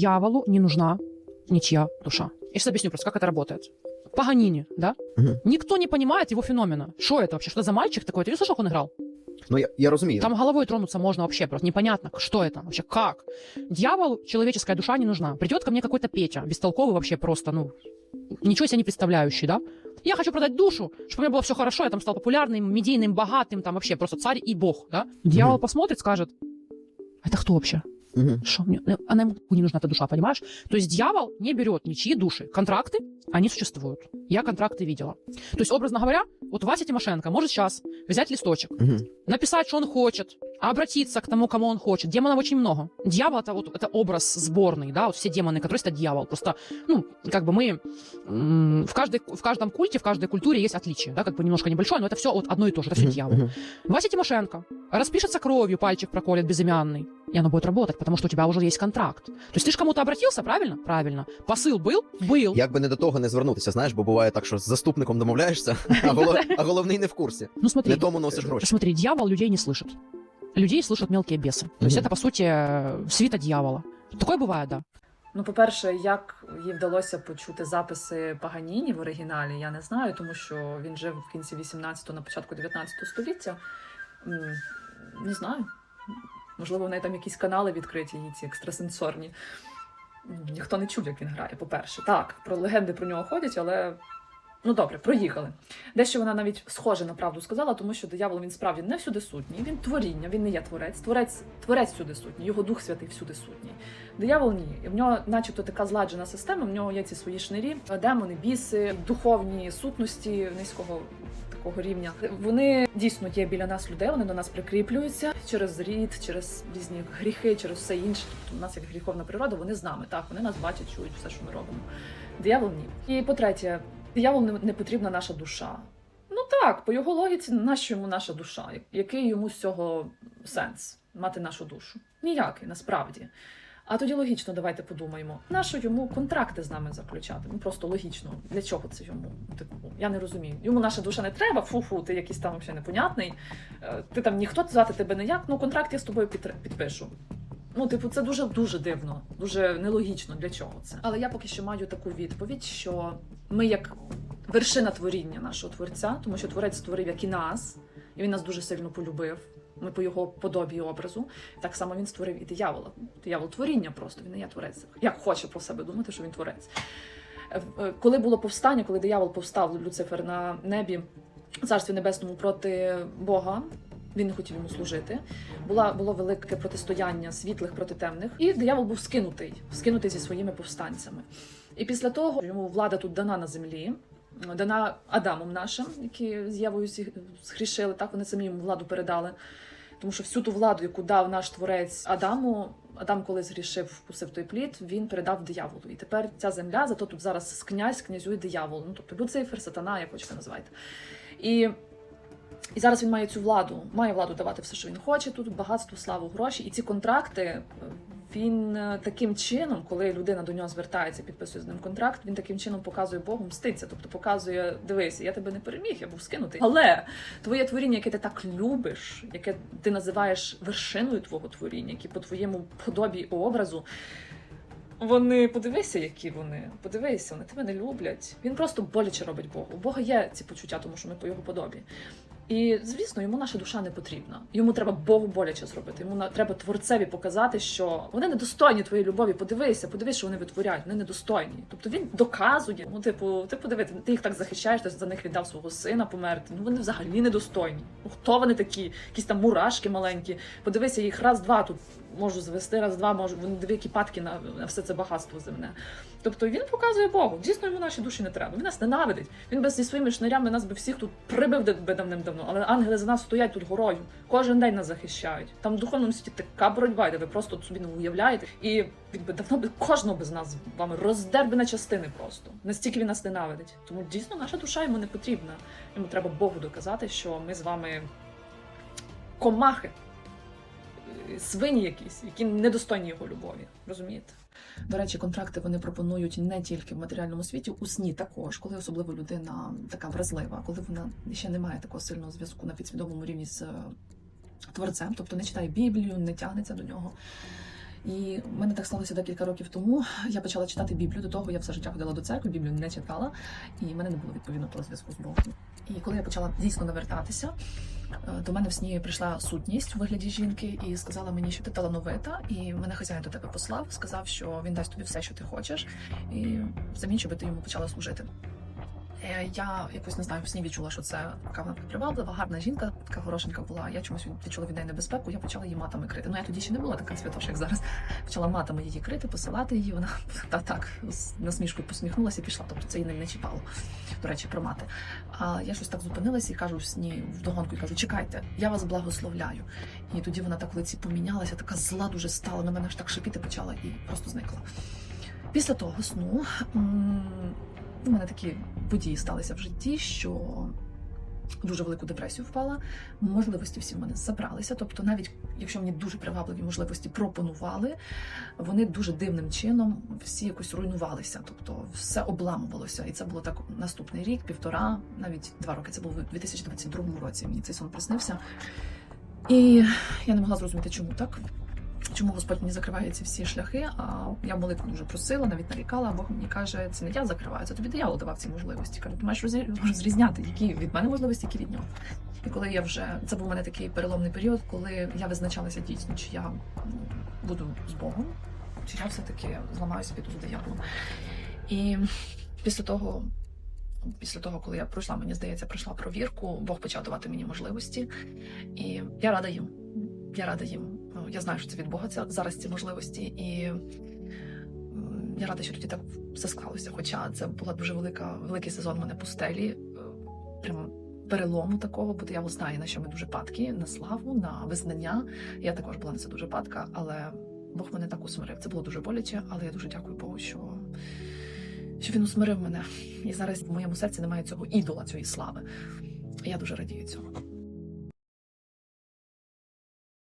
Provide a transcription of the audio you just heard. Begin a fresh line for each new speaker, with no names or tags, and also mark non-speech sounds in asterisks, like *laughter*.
Дьяволу не нужна ничья душа. Я сейчас объясню просто, как это работает. Паганини, да?
Мгм.
Никто не понимает его феномена. Что это вообще? Что это за мальчик такой? Ты не слышал, как он играл?
Ну я, я розумію.
Там головой тронуться можно вообще, просто непонятно, что это вообще, как. Дьяволу человеческая душа не нужна. Придет ко мне какой-то Петя, бестолковый вообще просто, ну, ничего себе не представляющий, да? Я хочу продать душу, чтобы у меня было все хорошо, я там стал популярным, медийным, богатым, там вообще просто царь и бог, да? Дьявол
Мгм.
посмотрит, скажет, это кто вообще?
Мгм.
Что мне? э, Она ему не нужна эта душа, понимаешь? То есть дьявол не берет ничьи души. Контракты, они существуют. Я контракты видела. То есть, образно говоря, вот Вася Тимошенко может сейчас взять листочек,
Мгм.
написать, что он хочет, обратиться к тому, кому он хочет. Демонов очень много. Дьявол это вот это образ сборный, да, вот все демоны, которые это дьявол. Просто, ну, как бы мы м, в каждой в каждом культе, в каждой культуре есть отличие, да, как бы немножко небольшое, но это все вот одно и то же, это все
Мгм.
дьявол.
Мгм.
Вася Тимошенко распишется кровью, пальчик проколет безымянный, и оно будет работать, потому что у тебя уже есть контракт. То есть ты же кому-то обратился, правильно? Правильно. Посыл был? Был.
Як би не до того не звернутися, знаєш, бо буває так, що з заступником домовляєшся, *laughs* а, голов... а головний не в курсі.
Ну смотри,
Не тому носиш гроші.
смотри, дьявол людей не слышит. Людей слышат мелкие бесы. То есть
Мгм.
это, по сути, э, свита дьявола. Такое бывает, да.
Ну, по-перше, як їй вдалося почути записи Паганіні в оригіналі, я не знаю, тому що він жив в кінці 18-го, на початку 19 століття. М, Не знаю. Можливо, в неї там якісь канали відкриті, її ці екстрасенсорні. Ніхто не чув, як він грає, по-перше. Так, про легенди про нього ходять, але. Ну добре, проїхали. Дещо вона навіть схоже на правду сказала, тому що диявол він справді не всюди сутній. Він творіння, він не є творець. Творець, творець всюди сутній, його дух святий всюди сутній. Диявол ні. В нього, начебто, така зладжена система, в нього є ці свої шнирі, демони, біси, духовні сутності низького такого рівня. Вони дійсно є біля нас людей, вони до нас прикріплюються через рід, через різні гріхи, через все інше. Тобто у нас як гріховна природа, вони з нами. Так, вони нас бачать, чують все, що ми робимо. Диявол ні. І по-третє, диявол не, не потрібна наша душа. Ну так, по його логіці, нащо йому наша душа? Який йому з цього сенс мати нашу душу? Ніякий, насправді. А тоді логічно, давайте подумаємо, нащо йому контракти з нами заключати? Ну просто логічно. Для чого це йому? Ну, Типу, я не розумію. Йому наша душа не треба, фу-фу, ти якийсь там взагалі непонятний. Е, Ти там ніхто звати тебе ніяк, ну контракт я з тобою підпишу. Ну, типу, це дуже дуже дивно, дуже нелогічно для чого це. Але я поки що маю таку відповідь, що ми як вершина творіння нашого творця, тому що творець створив як і нас, і він нас дуже сильно полюбив. Ми по його подобі образу. Так само він створив і диявола. Диявол творіння просто, він не є творець. Як хоче про себе думати, що він творець. Е, е, Коли було повстання, коли диявол повстав Люцифер на небі, царстві небесному проти Бога. Він не хотів йому служити. Була було велике протистояння світлих проти темних, і диявол був скинутий, скинутий зі своїми повстанцями. І після того йому влада тут дана на землі, дана Адамом нашим, які з Євою зі- згрішили. Так вони самі йому владу передали. Тому що всю ту владу, яку дав наш творець Адаму, Адам, коли згрішив, вкусив той плід, він передав дияволу. І тепер ця земля, зато тут зараз князь князює диявол. Ну тобто Люцифер, сатана, як хочете називайте. І, і зараз він має цю владу, має владу давати все, що він хоче. Тут багатство, славу, гроші. І ці контракти е, він е, таким чином, коли людина до нього звертається, підписує з ним контракт, він таким чином показує Богу мститься. Тобто показує: дивись, я тебе не переміг, я був скинутий. Але твоє творіння, яке ти так любиш, яке ти називаєш вершиною твого творіння, які по твоєму подобі образу. Вони подивися, які вони. Подивися, вони тебе не люблять. Він просто боляче робить Богу. У Бога є ці почуття, тому що ми по його подобі. І звісно, йому наша душа не потрібна. Йому треба Богу боляче зробити. Йому треба творцеві показати, що вони недостойні твоєї любові. Подивися, подивись, що вони витворяють. Вони недостойні. Тобто він доказує. Ну, типу, ти подиви, ти їх так захищаєш, ти за них віддав свого сина померти. Ну вони взагалі недостойні. Ну хто вони такі? Якісь там мурашки маленькі. Подивися, їх раз-два тут можу звести, раз-два можу. Вони диви, які падки на, на все це багатство земне. Тобто він показує Богу. Дійсно, йому наші душі не треба. Він нас ненавидить. Він би зі своїми шнарями нас би всіх тут прибив би давним-давно. Але ангели за нас стоять тут горою. Кожен день нас захищають. Там в духовному світі така боротьба, де ви просто собі не уявляєте. І він би давно би кожного би з нас вами роздер би на частини просто. Настільки він нас ненавидить. Тому дійсно наша душа йому не потрібна. Йому треба Богу доказати, що ми з вами комахи, свині якісь, які недостойні його любові. Розумієте? До речі, контракти вони пропонують не тільки в матеріальному світі, у сні також, коли особливо людина така вразлива, коли вона ще не має такого сильного зв'язку на підсвідомому рівні з е, творцем, тобто не читає Біблію, не тягнеться до нього. І в мене так сталося декілька років тому. Я почала читати Біблію. До того я все життя ходила до церкви, Біблію не читала, і в мене не було відповідно того зв'язку з Богом. І коли я почала дійсно навертатися, е, до мене в сні прийшла сутність у вигляді жінки і сказала мені, що ти талановита, і мене хазяїн до тебе послав, сказав, що він дасть тобі все, що ти хочеш, і взамін, щоб ти йому почала служити. Е, Я якось не знаю, в сні відчула, що це така вона приваблива, гарна жінка, така хорошенька була. Я чомусь відчула від неї небезпеку. Я почала її матами крити. Ну я тоді ще не була така святоша, як зараз. Почала матами її крити, посилати її. Вона *laughs* та так з насмішкою посміхнулася і пішла. Тобто це її не, чіпало. До речі, про мати. А я щось так зупинилася і кажу в сні вдогонку і кажу: чекайте, я вас благословляю. І тоді вона так в лиці помінялася, така зла дуже стала. На мене аж так шипіти почала і просто зникла. Після того сну у мене такі події сталися в житті, що дуже велику депресію впала. Можливості всі в мене забралися. Тобто, навіть якщо мені дуже привабливі можливості пропонували, вони дуже дивним чином всі якось руйнувалися. Тобто все обламувалося. І це було так наступний рік, півтора, навіть два роки. Це було у 2022 році. Мені цей сон приснився. І я не могла зрозуміти, чому так. Чому Господь мені закриває ці всі шляхи? А я молитву дуже просила, навіть нарікала. Бог мені каже, це не я закриваю, це тобі диявол давав ці можливості. Каже, ти маєш розрізняти, які від мене можливості, які від нього. І коли я вже це був у мене такий переломний період, коли я визначалася дійсно, чи я ну, буду з Богом, чи я все-таки зламаюся піду з. І після того. Після того, коли я пройшла, мені здається, пройшла провірку, Бог почав давати мені можливості, і я рада їм. Я рада їм. Я знаю, що це від Бога ця, зараз ці можливості, і я рада, що тоді так все склалося. Хоча це була дуже велика, великий сезон в мене пустелі, е, прям перелому такого, бо диявол знає, на що ми дуже падки, на славу, на визнання. Я також була на це дуже падка, але Бог мене так усмирив. Це було дуже боляче, але я дуже дякую Богу, що, що він усмирив мене. І зараз в моєму серці немає цього ідола, цієї слави. Я дуже радію цьому.